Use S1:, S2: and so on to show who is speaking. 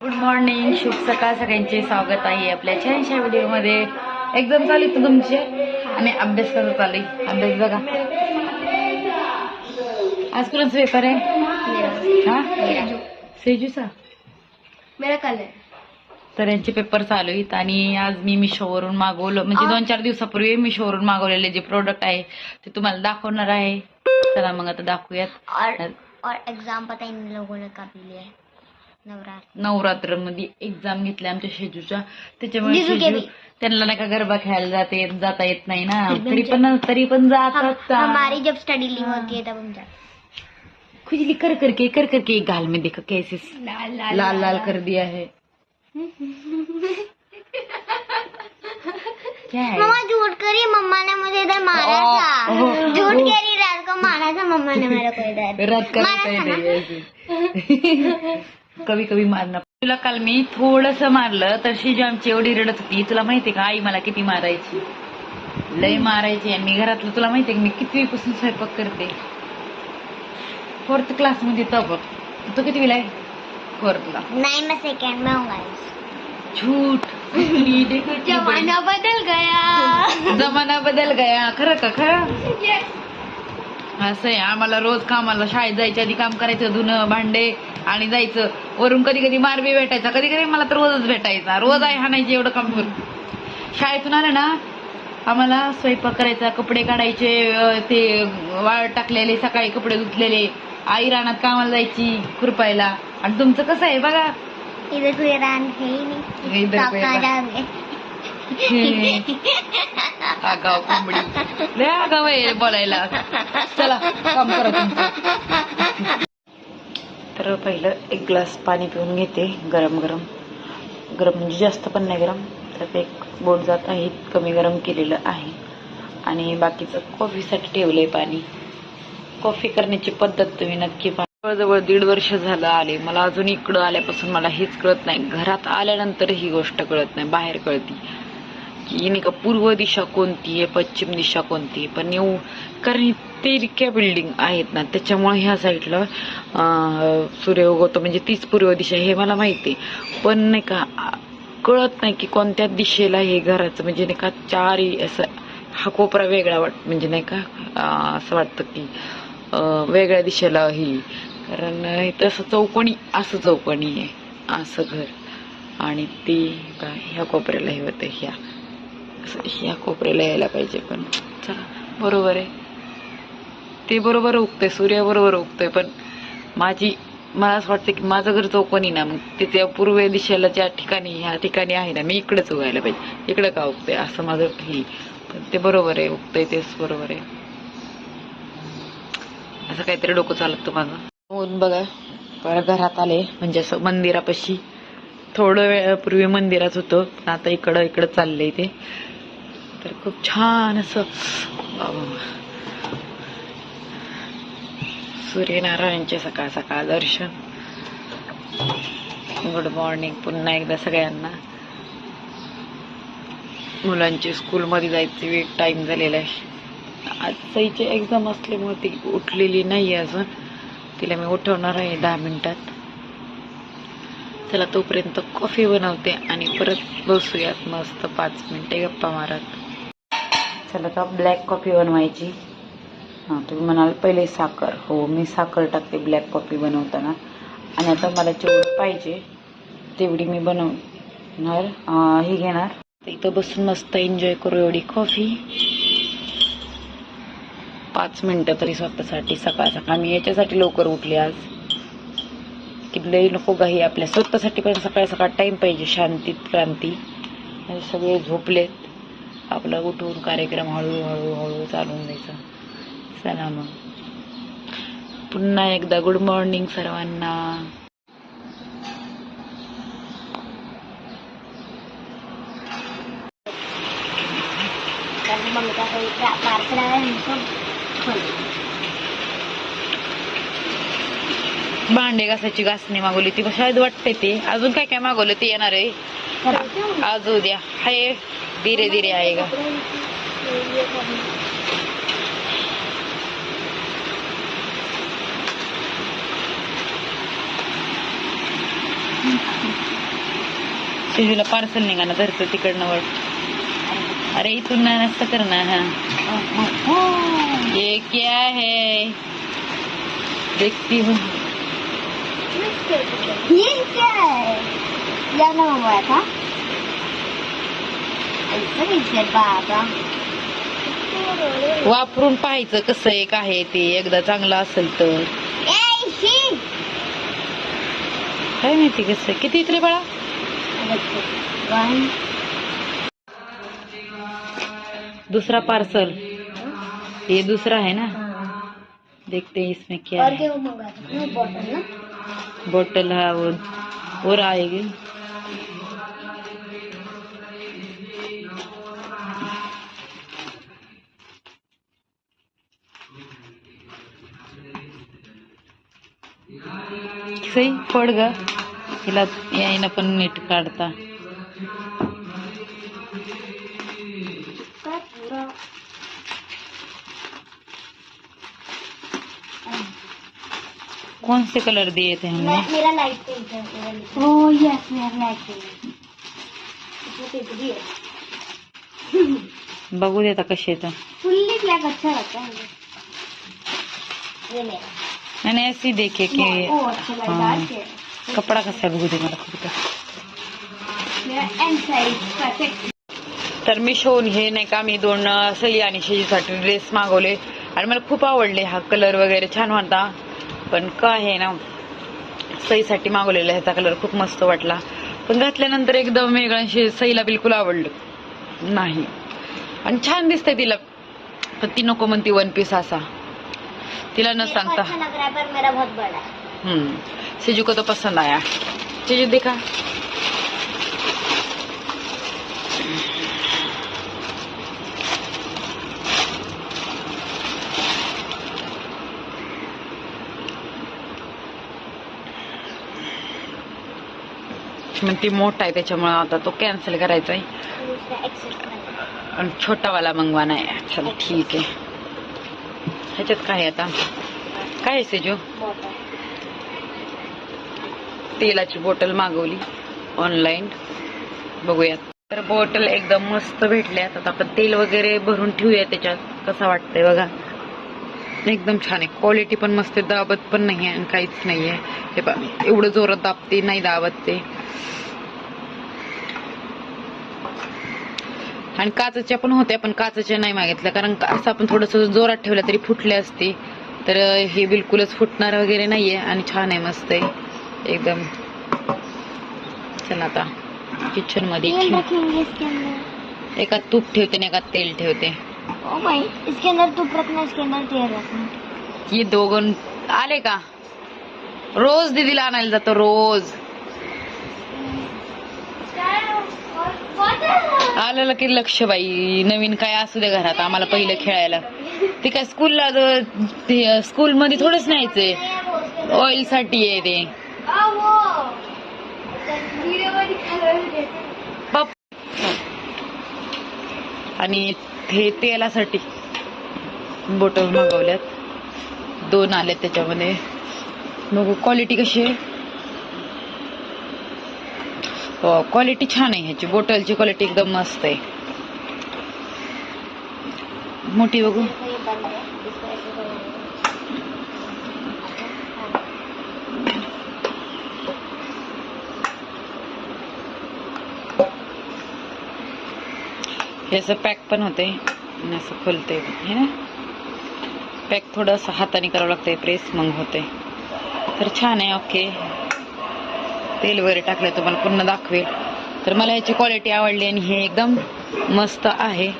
S1: Good morning शुभ सकाळ सगळ्यांचे. स्वागत आहे आपल्या छानशा व्हिडिओमध्ये. एक्झाम चालू आहे तुमचे? आणि अभ्यास करत चालू. अभ्यास बघा. आज कुणाचा पेपर आहे? हा? सेजूचा
S2: मेरा कल
S1: तर यांचे पेपर चालू आहेत आणि आज मी मिशोवरून मागवलं. म्हणजे दोन चार दिवसापूर्वी मिशोवरून मागवलेले जे प्रोडक्ट आहे ते तुम्हाला दाखवणार आहे. चला मग आता दाखवूयात.
S2: और और एग्जाम पता इन लोगों ने कब लिया है नवरात्र.
S1: मध्ये एक्झाम घेतल्या आमच्या शेजूच्या. त्याच्यामुळे
S2: जिजू
S1: शेजू. त्यांना नाही का गरबा खेळायला जाता येत जाता येत नाही ना. तरी पण तरी पण जातात
S2: हम, हमारी जब स्टडी लीव होती है तब हम जाते
S1: खुजली कर करके कर करके एक गाल में देखो कैसे
S2: लाल
S1: लाल लाल कर दिया है। क्या है?
S2: मम्मा झूठ करी मम्मा ने मुझे इधर मारा
S1: ओ,
S2: था।
S1: ओ,
S2: झूठ
S1: ओ।
S2: करी रात को मारा था मम्मा ने मेरे को इधर।
S1: रद्द करता
S2: मारा था?
S1: ऐसे. कभी कभी मारणं. तुला काल मी थोडस मारलं तर शिजू आमची एवढी रडत होती तुला माहितीये का? आई मला किती मारायची. लय मारायची आणि मी घरातलं तुला माहितीये का मी किती पासून स्वयंपाक करते? फोर्थ क्लासमध्ये तर बघ तू किती आहे? फोर्थला
S2: नहीं मैं सेकंड.
S1: झूठ.
S2: जमाना बदल गया.
S1: जमाना बदल गया. खरं का खरं? असं आहे आम्हाला रोज कामाला शाळेत जायच्या आधी काम करायचं धुणं भांडे आणि जायचं. वरून कधी कधी मार बी भेटायचा कधी कधी मला तर रोजच भेटायचा. रोज आहे हाणायचे एवढं काम करून. शाळेतून आलं ना आम्हाला स्वयंपाक करायचा कपडे काढायचे ते वाळ टाकलेले सकाळी कपडे धुतलेले. आई रानात कामाला जायची खुरपायला. आणि तुमचं कसं आहे बघा?
S2: इधर कोई रान है ही नहीं
S1: इधर
S2: तो आप
S1: कोई
S2: कहाँ
S1: रान-
S2: जाओगे
S1: आगाव कोंबडी. लय आगाव आहे बोलायला. चला काम करा तुमचं तर पहिलं एक ग्लास पाणी पिऊन घेते गरम गरम. गरम म्हणजे जास्त पण नाही गरम तर एक बोट जात आहे कमी गरम केलेलं आहे. आणि बाकीचं कॉफीसाठी ठेवलंय पाणी. कॉफी करण्याची पद्धत तुम्ही नक्की जवळजवळ दीड वर्ष झालं आले. मला अजून इकडं आल्यापासून मला हेच कळत नाही. घरात आल्यानंतर ही गोष्ट कळत नाही बाहेर कळती. की नाही का पूर्व दिशा कोणती आहे पश्चिम दिशा कोणती आहे? पण येऊ. कारण ते इतक्या बिल्डिंग आहेत ना त्याच्यामुळे ह्या साईडला अं, सूर्य उगवतो. म्हणजे तीच पूर्व दिशा हे मला माहिती आहे. पण नाही का कळत नाही की कोणत्या दिशेला हे घराचं म्हणजे नाही का चारही असं हा कोपरा वेगळा वाट म्हणजे नाही का असं वाटतं की वेगळ्या दिशेला ही. कारण तसं चौकोनी असं चौकोनी आहे असं घर. आणि ती काय ह्या कोपऱ्याला हे होतं ह्या. ह्या कोपऱ्याला यायला पाहिजे पण चला बरोबर आहे. ते बरोबर उगतंय सूर्याबरोबर उगतंय पण माझी मला असं वाटतं की माझं घर चौकोनी ना मग ते त्या पूर्व दिशेला ज्या ठिकाणी ह्या ठिकाणी आहे ना मी इकडेच उगायला पाहिजे. इकडं का उगतंय? असं माझं हे. पण ते बरोबर आहे उगतंय तेच बरोबर आहे. असं काहीतरी डोकं चालत माझं. होऊन बघा परत घरात आले म्हणजे असं मंदिरापाशी. थोडं वेळापूर्वी मंदिरात होतं पण आता इकडं इकडं चाललंय ते. तर खूप छान असं सूर्यनारायणचे सकाळ सकाळ दर्शन. गुड मॉर्निंग पुन्हा एकदा सगळ्यांना. मुलांची स्कूलमध्ये जायची वेळ टाइम झालेला आहे. आज सईची एक्झाम असल्यामुळे ती उठलेली नाही अजून. तिला मी उठवणार आहे दहा मिनिटात. चला तोपर्यंत कॉफी बनवते आणि परत बसूयात मस्त पाच मिनटे गप्पा मारत. चला का ब्लॅक कॉफी बनवायची. हां तुम्ही म्हणाल पहिले साखर. हो मी साखर टाकते ब्लॅक कॉफी बनवताना. आणि आता मला जेवढं पाहिजे तेवढी मी बनवणार हे घेणार. इथं बसून मस्त एन्जॉय करू एवढी कॉफी पाच मिनटं तरी स्वतःसाठी सकाळ सकाळ. मी याच्यासाठी लवकर उठले आज. की लई नको काही आपल्या. स्वतःसाठी पण सकाळ सकाळ टाईम पाहिजे. शांतीत क्रांती. सगळे झोपलेत. आपला उठून कार्यक्रम हळूहळू हळू चालून द्यायचा. चला मग. पुन्हा एकदा गुड मॉर्निंग सर्वांना.
S2: पार्सल
S1: भांडे घासायची घासणी मागवली ती शाळेत वाटते ते? अजून काय काय मागवलं ते येणार आहे? आज उद्या. हाय धीरे धीरे आहे का शिजूला पार्सल निघाना धरतो तिकडनं वळ. अरे इथून नाही नसतं कर ना हा. ये क्या है? देखती हूँ.
S2: ये क्या है या ना हुआ था ऐसा कैसे बाबा
S1: वापरून पाहायचं कसं एक आहे ते एकदा चांगलं असेल तर. काय माहिती कसं किती रे बाळा? दूसरा पार्सल ये दूसरा है ना? देखते हैं इसमें क्या है.
S2: क्या वो मंगा था बॉटल ना
S1: बोतल है वो और आएगी। सही पड ग। हिला यायनं पण नीट काढता कौन से कलर दिए थे हमने?
S2: मेरा लाइट पिंक है ओ यस मेरा लाइट पिंक
S1: बघू देता कसे येतं
S2: फुल्ली ब्लैक अच्छा लगता है मुझे।
S1: मैंने ऐसे ही देखे कि हाँ। कपडा कसा बघू दे मला
S2: साइज परफेक्ट
S1: तर मी शोन हे नाही का मी दोन सई आणि शेजीसाठी ड्रेस मागवले. आणि मला खूप आवडले हा कलर वगैरे छान होता. पण काय आहे ना सईसाठी मागवलेला ह्याचा कलर खूप मस्त वाटला. पण घातल्यानंतर एकदम वेगळं आणि शे- सईला बिलकुल आवडलं. नाही. आणि छान दिसतंय तिला. पण ती नको म्हणती वन पीस असा. तिला न
S2: को
S1: सांगता. हम्म. सीजू को तो पसंद आया. सीजू देखा. ती मोठा आहे त्याच्यामुळं आता तो कॅन्सल करायचा आहे आणि छोटावाला मंगवाना आहे चल ठीक आहे. ह्याच्यात काय आहे आता? काय आहे सेजू? तेलाची बॉटल मागवली ऑनलाईन बघूयात. तर बॉटल एकदम मस्त भेटल्यात आता आपण तेल वगैरे भरून ठेवूया त्याच्यात. कसं वाटतंय बघा. एकदम छान आहे. क्वालिटी पण मस्त दाबत पण नाही आहे आणि काहीच नाही आहे. हे पहा एवढं जोरात दाबते नाही दाबत ते. आणि काचेच्या पण होत्या पण काचेच्या नाही मागितल्या. कारण असं आपण थोडस जोरात ठेवलं तरी फुटले असते. तर हे बिलकुलच फुटणार वगैरे नाहीये आणि छान आहे मस्त आहे. एकदम. चला आता किचनमध्ये.
S2: तेल
S1: ठेव.
S2: रखेंगे इसके अंदर
S1: एका तूप ठेवते आणि एका तेल ठेवते.
S2: ओ इसके अंदर तुप रखना इसके अंदर तेल रखना
S1: ही दोघं आले का? रोज दीदीला आणायला जातो रोज. आलेलं की लक्ष बाई नवीन काय असू दे घरात आम्हाला पहिलं खेळायला. ते काय स्कूलला स्कूल मध्ये थोडंच न्यायचंय. ऑइलसाठी आहे ते. पप आणि हे तेलासाठी बोटल मागवल्यात. दोन आल्यात त्याच्यामध्ये. बघू क्वालिटी कशी आहे? हो, क्वालिटी छान आहे ह्याची. बोटलची क्वालिटी एकदम मस्त आहे. मोठी बघू
S2: ये बंद है इसको ऐसे करो
S1: हे असं पॅक पण होते आणि असं खोलते हे ना? पॅक थोडंसं हाताने करावं लागतंय. प्रेस मग होते तर छान आहे. ओके तेल वगैरे टाकलं तुम्हाला. पुन्हा दाखवेल. तर मला याची क्वालिटी आवडली आणि हे एकदम मस्त आहे.